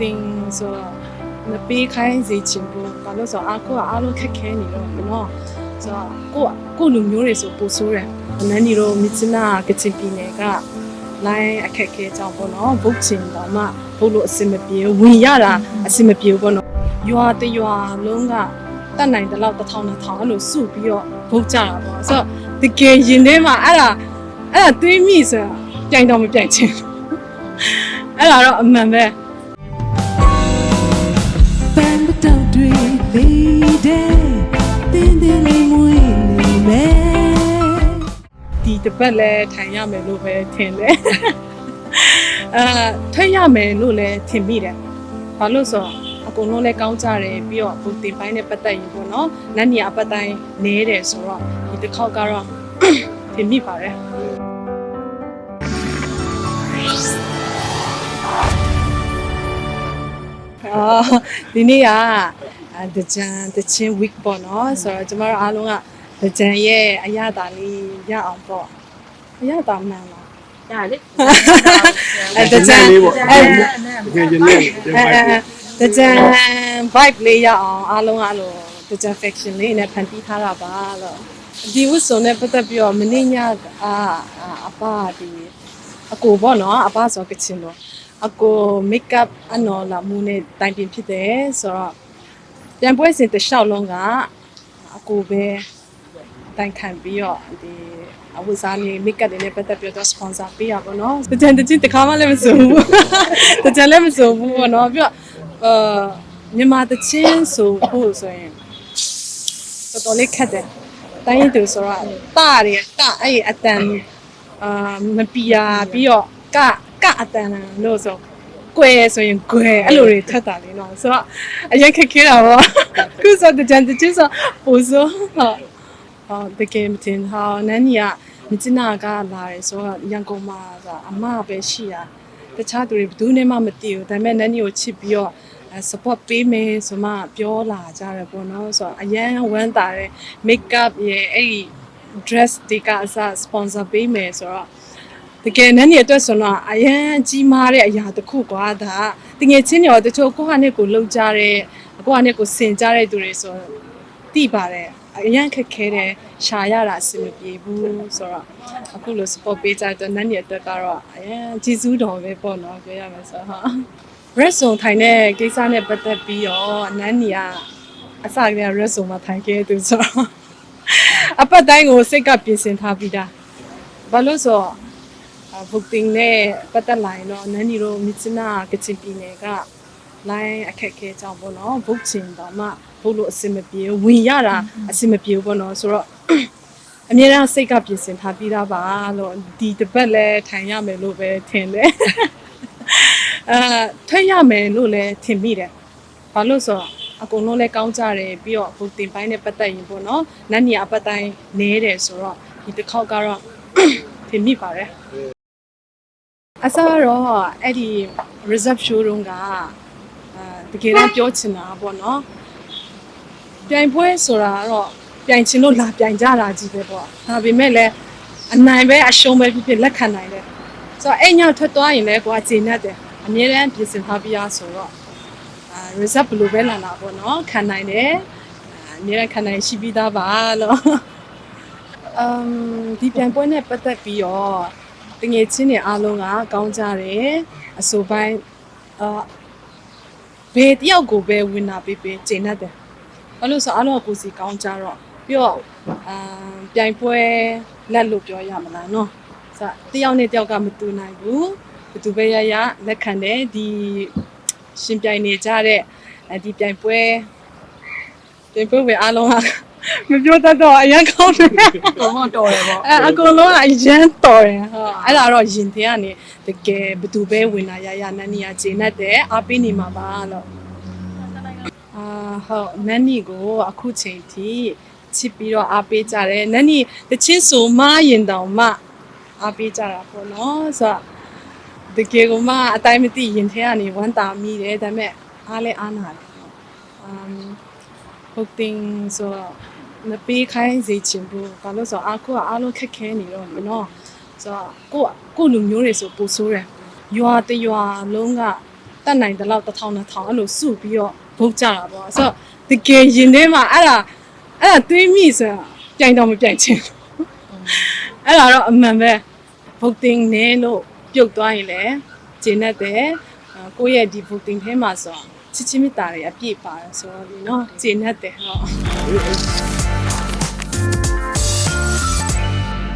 တင်ဆိုတော့မပေးခိုင်းစေချင်ဘူးဘာလို့ဆိုတော့အခုကအားလုံးခက်ခဲနေတော့ဘောနော်ဆိုတော့ကိုကကိုလူမျိုးတွေဆိုပိုဆိုးတယ်အနန်းဒီတို့မြစ်ချနာကချင်ပြည်နယ်ကလိုင်းအခက်ခဲကြောင့်ပေါ့နော်ဘုတ်ချင်တော့မှဘုတ်လို့အစင်မပြေဘူးဝင်ရတာအစင်မပြေဘူးပေါ့နော်ရွာတရွာလုံးကတတ်နိုင်တဲ့လောက်တစ်ထောင်တစ်ထောင်အဲ့လိုစုပြီးတော့ဘုတ်ကြတာပေါ့ဆိုတော့တကယ်ရင်ထဲမှာအဲ့ဒါအဲ့ဒါတွေးမိဆိုတော့ပြိုင်တော့မပြိုင်ချင်ဘူးအဲ့ဒါတော့အမှန်ပဲပ တဲ့တင်းတင်းလေးမွေးနေမယ်ဒီတစ်ပတ်လဲထိုင်ရမယ်လို့ပဲထင်တယ်အာထွက်ရမယ်လို့လည်းထင်မိတယ်ဘာလို့ဆိုတော့အကုန်လုံးလဲကောင်းကြတယ်ပြီးတော့ဘုတင်ပိုင်းနဲ့ပတ်သက်ရင်ပေါ့နော်နတ်နီအပတ်တိုင်းနဲတယ်ဆိုတော့ဒီတစ်ခေါက်ကတော့ထင်မိပါတယ်အာဒီနေ့ကအာ တကြံတချင်း week ပေါ့နော်ဆိုတော့ကျမတို့အားလုံးကတကြံရဲ့အရသာလေးရအောင်ပေါ့အရသာမှန်လားဒါလေအဲတကြံလေးပေါ့အဲငယ်ချင်းလေးအဲအဲတကြံ vibe လေးရအောင်အားလုံးကအဲ့လိုတကြံ fiction လေးနဲ့ဖန်တီးထားတာပါလို့ဒီဝတ်စုံနဲ့ပတ်သက်ပြီးတော့မင်းညအာအာအပဒီအကိုပေါ့နော်အပဆိုကချင်တော့အကို make up အနော်လာမူနဲ့တိုင်ပင်ဖြစ်တယ်ဆိုတော့ ပြန်ပွဲစဉ်တစ်လျှောက်လုံးကအကိုပဲတိုင်ခံပြီးတော့ဒီအဝတ်စားနေ make up တွေနဲ့ပတ်သက်ပြီးတော့ sponsor ပေးရပါတော့တကြံတချင်းတစ်ခါမှလည်းမစုံဘူးတကြံလည်းမစုံဘူးပေါ့နော်ပြီးတော့အာမြန်မာတချင်းဆိုဖို့ဆိုရင်တော်တော်လေးခက်တယ်တိုင်းရင်းသူဆိုတော့တာတွေကအဲ့ဒီအတန်အာမပီယာပြီးတော့ကကအတန်လို့ဆို ကွယ်ဆိုရင်ကွယ်အဲ့လိုတွေထက်တာလေးနော်ဆိုတော့အရင်ခက်ခဲတာပေါ့ခုဆိုတကြံတချင်းဆိုပိုဆိုဟုတ်ဟောတကယ်မတင်ဟောနန်းကြီးကမြစ်နာကလာတယ်ဆိုတော့ရန်ကုန်မှာကအမပဲရှိတာတခြားသူတွေဘယ်သူနဲ့မှမသိဘူးဒါပေမဲ့နန်းကြီးကိုချစ်ပြီးတော့အဲ support ပေးမယ်ဆိုမှပြောလာကြတယ်ပေါ့နော်ဆိုတော့အရန်ဝမ်းတာတယ် make up ရဲ့အဲ့ဒီ dress တွေကအစ sponsor ပေးမယ်ဆိုတော့ တကယ်နန်းကြီးအတွက်ဆိုတော့အရန်ကြီးမားတဲ့အရာတစ်ခုကွာဒါကတကယ်ချင်းတွေရောတချို့ကိုယ့်ဟာနဲ့ကိုယ်လှုပ်ကြတဲ့ကိုယ့်ဟာနဲ့ကိုယ်ဆင်ကြတဲ့သူတွေဆိုတော့တိပါတယ်အရင်ခက်ခဲတယ်ရှာရတာအဆင်မပြေဘူးဆိုတော့အခုလို support ပေးကြတဲ့နန်းရဲ့အတွက်ကတော့အရင်ကျေးဇူးတော်ပဲပေါ့နော်ပြောရမယ်ဆိုတော့ red zone ထိုင်တဲ့ကိစ္စနဲ့ပတ်သက်ပြီးတော့နန်းနီကအစကတည်းက red zone မှာထိုင်ခဲ့သူဆိုတော့အပတ်တိုင်းကိုစိတ်ကပြင်ဆင်ထားပြီးသားဘာလို့ဆိုတော့ အာ booking နဲ့ပတ်သက်လာရင်တော့နန်းနီတို့မြစ်ချနာကချင်ပြည်နယ်ကလိုင်းအခက်အခဲကြောင့်ပေါ့နော်ဘုတ်ချင်တော့မှဘုတ်လို့အစင်မပြေဘူးဝင်ရတာအစင်မပြေဘူးပေါ့နော်ဆိုတော့အမြဲတမ်းစိတ်ကပြင်ဆင်ထားပြီးသားပါလို့ဒီတစ်ပတ်လဲထိုင်ရမယ်လို့ပဲထင်တယ်အာထွက်ရမယ်လို့လည်းထင်မိတယ်ဘာလို့ဆိုတော့အကုန်လုံးလဲကောင်းကြတယ်ပြီးတော့ဘုတ်တင်ပိုင်းနဲ့ပတ်သက်ရင်ပေါ့နော်နတ်နီအပတ်တိုင်းနဲတယ်ဆိုတော့ဒီတစ်ခေါက်ကတော့ထင်မိပါတယ် အစားတော့အဲ့ဒီ reserve showroom ကအာတကယ်တော့ပြောချင်တာပေါ့နော်ပြိုင်ပွဲဆိုတာကတော့ပြိုင်ချင်လို့လာပြိုင်ကြတာကြီးပဲပေါ့ဒါပေမဲ့လည်းအနိုင်ပဲအရှုံးပဲဖြစ်ဖြစ်လက်ခံနိုင်တယ်ဆိုတော့အဲ့ညထွက်သွားရင်လည်းကိုကကျေနပ်တယ်အမြဲတမ်းပြင်ဆင်ထားပြီးသားဆိုတော့အာ reserve ဘယ်လိုပဲလာလာပေါ့နော်ခံနိုင်တယ်အာအမြဲတမ်းခံနိုင်ရှိပြီးသားပါလို့အမ်ဒီပြိုင်ပွဲနဲ့ပတ်သက်ပြီးတော့ တငယ်ချင်းတွေအားလုံးကကောင်းကြတယ်အဆိုပိုင်းအာဘယ်တယောက်ကိုပဲဝင်လာပေးပေးကျင့်တတ်တယ်ဘာလို့ဆိုအားလုံးကကိုယ်စီကောင်းကြတော့ပြီးတော့အာပြိုင်ပွဲလက်လို့ပြောရမလားနော်ဆိုတော့တယောက်နဲ့တယောက်ကမတူနိုင်ဘူးဘယ်သူပဲရရလက်ခံတယ်ဒီရှင်ပြိုင်နေကြတဲ့အဲဒီပြိုင်ပွဲပြိုင်ပွဲဝင်အားလုံးက မပြောတတ်တော့အရင်ကောင်းတယ်တော့မတော်တယ်ပေါ့အဲအကုန်လုံးကအရန်တော်တယ်ဟောအဲ့ဒါတော့ရင်ထဲကနေတကယ်ဘယ်သူပဲဝင်လာရရနန်းနီကဂျင်းနဲ့တယ်အားပေးနေမှာပါလို့အာဟုတ်နန်းနီကိုအခုချိန်ထိချစ်ပြီးတော့အားပေးကြတယ်နန်းနီတချင်းဆိုမရင်တောင်မှအားပေးကြတာပေါ့နော်ဆိုတော့တကယ်ကိုမှအတိုင်းမသိရင်ထဲကနေဝမ်းတာမိတယ်ဒါပေမဲ့အားလဲအားနာတယ်အမ် ဟုတ်တင်ဆိုတော့မပေးခိုင်းစေချင်ဘူးဘာလို့ဆိုတော့အခုကအားလုံးခက်ခဲနေတော့မနော်ဆိုတော့ကိုကကိုလူမျိုးတွေဆိုပိုဆိုးတယ်ရွာတရွာလုံးကတတ်နိုင်တဲ့လောက်တစ်ထောင်နှစ်ထောင်အဲ့လိုစုပြီးတော့ဘုတ်ကြတာပေါ့ဆိုတော့တကယ်ရင်ထဲမှာအဲ့ဒါအဲ့ဒါတွေးမိဆိုတာပြိုင်တော့မပြိုင်ချင်ဘူးအဲ့ဒါတော့အမှန်ပဲဘုတ်တင်နေလို့ပြုတ်သွားရင်လည်းဂျင်းနဲ့တယ်အာကိုယ့်ရဲ့ဒီဘုတ်တင်ထဲမှာဆိုတော့ ချစ်ချင်းမေတ္တာတွေအပြည့်ပါတယ်ဆိုတော့ဒီနော်ဂျင်းနဲ့တယ်ဟုတ်